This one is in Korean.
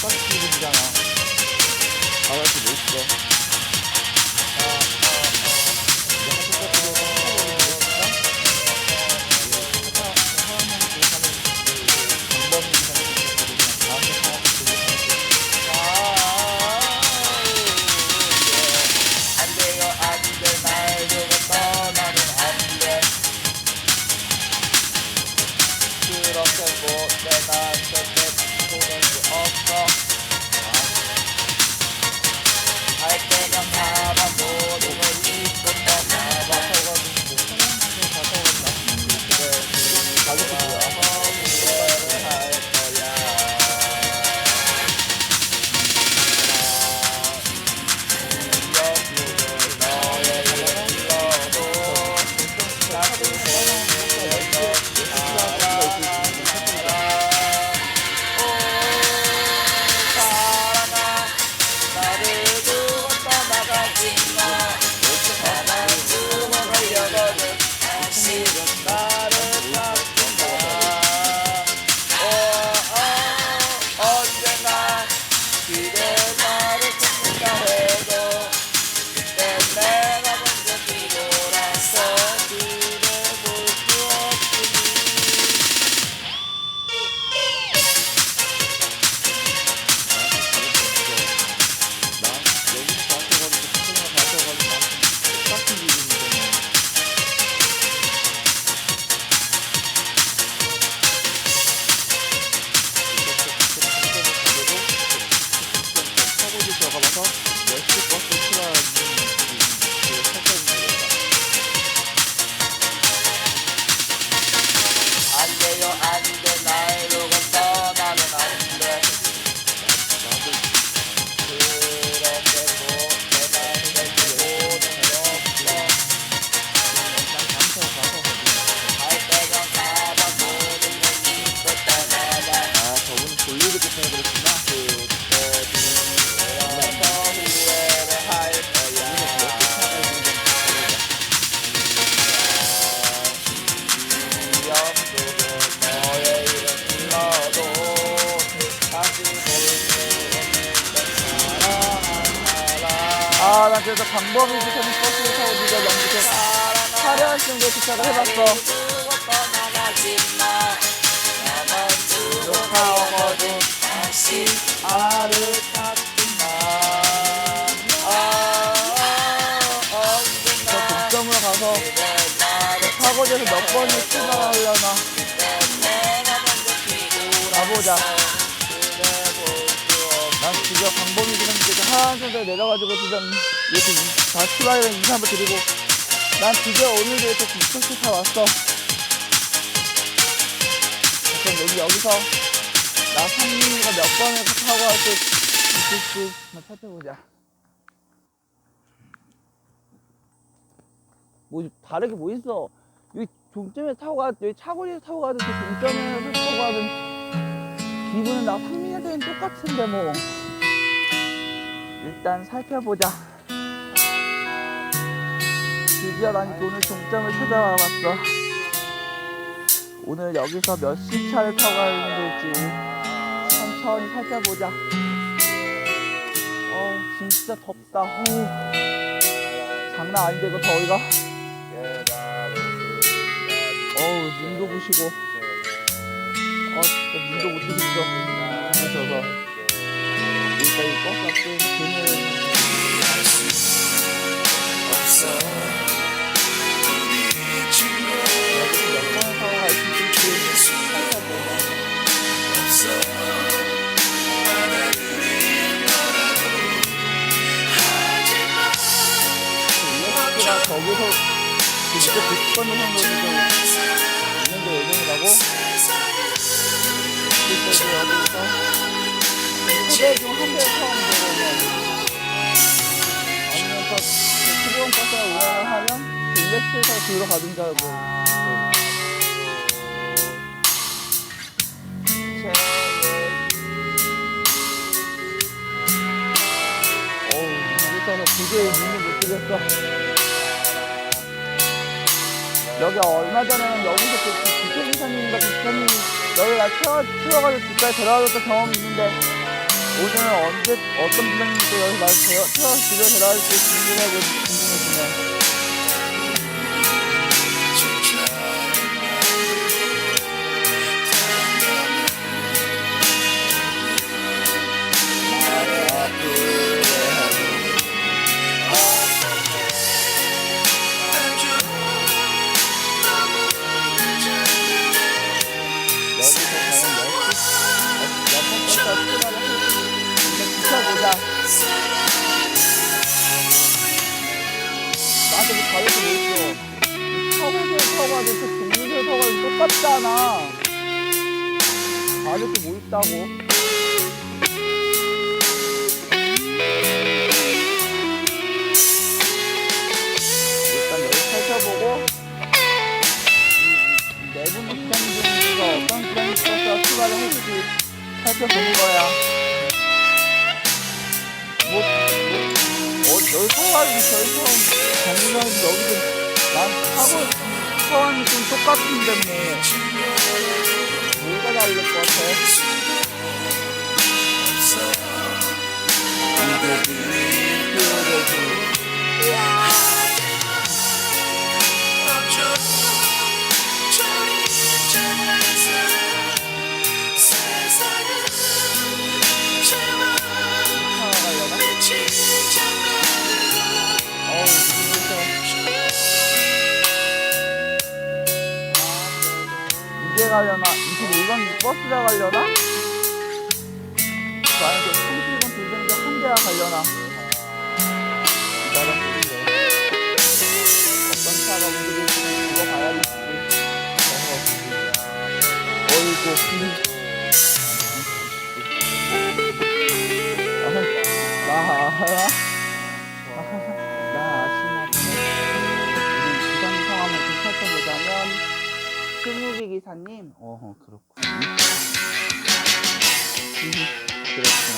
똑같은 기분이잖아. 말할 수못 있어. 그 아, 나 그래서 강범이 부터는 버스를 타고 네가 연극에 화려한 정도 도착을 해봤어. 저 독점으로 가서 사거리에서 몇 번을 출발하려나. 가보자. 난 드디어 강범이 그런데 하얀 선에 내려가지고 지금 이렇게 이- 다 출발하는 인사 한번 드리고. 난 드디어 오늘 이렇게 부천시 다 왔어. 그럼 여기 여기서 나 번을 타고 갈수 있을지 한번 살펴보자. 뭐 다르게 뭐 있어? 여기 종점에 타고 가, 여기 차고리에서 타고 가든 그 종점에서 타고 가든 기분은 나 상민이한테는 똑같은데 뭐. 일단 살펴보자. 드디어 난 오늘 종점을 찾아와 봤어. 오늘 여기서 몇 시차를 타고 가야 될지 천천히 살펴보자. 어우 진짜 덥다. 어우, 장난 아닌데 이거 더위가. 어우 눈도 부시고. 어 진짜 눈도 못 뜨겠어. 부셔서. 일단 이 버스 앞에 저기서 진짜 90번 정도 있는데 예정이라고? 그래서 여기서 후배 중한 대 처음 들어오면 아니면 저 수고원 버스가 운행을 하면 일렉트에서 뒤로 가든가 뭐 도저히 눈을 못 뜨겠어. 여기 얼마 전에는 여기서 그 기사님이 너를 나 태워, 태워가지고 집까지 데려다줬던 경험이 있는데 오늘은 언제 어떤 분장님이 또 여기 날 태워, 태워서 집에 데려다줄지 궁금해, 궁금해지네. 똑같잖아. 가르쳐 뭐 있다고. 일단 여기 살펴보고 내부 중에서 어떤 기장님 버스가 출발을 해주지 살펴보는 거야. 뭐, 뭐, 어, 여기 사와가지고 저희 처음 정류장에서 여기서 난 사고 상황이 좀 똑같은데 뭐 뭐가 다를 것 같아? 상하 가려나? 21번 버스가 가려나? 그 안에 그 31번 돌덩이가 한 대가 가려나? 기다려 보는데 어떤 차가 움직일지 그거 봐야겠지 어이구 나, 나 이사님. 어, 그렇군. 그렇구나.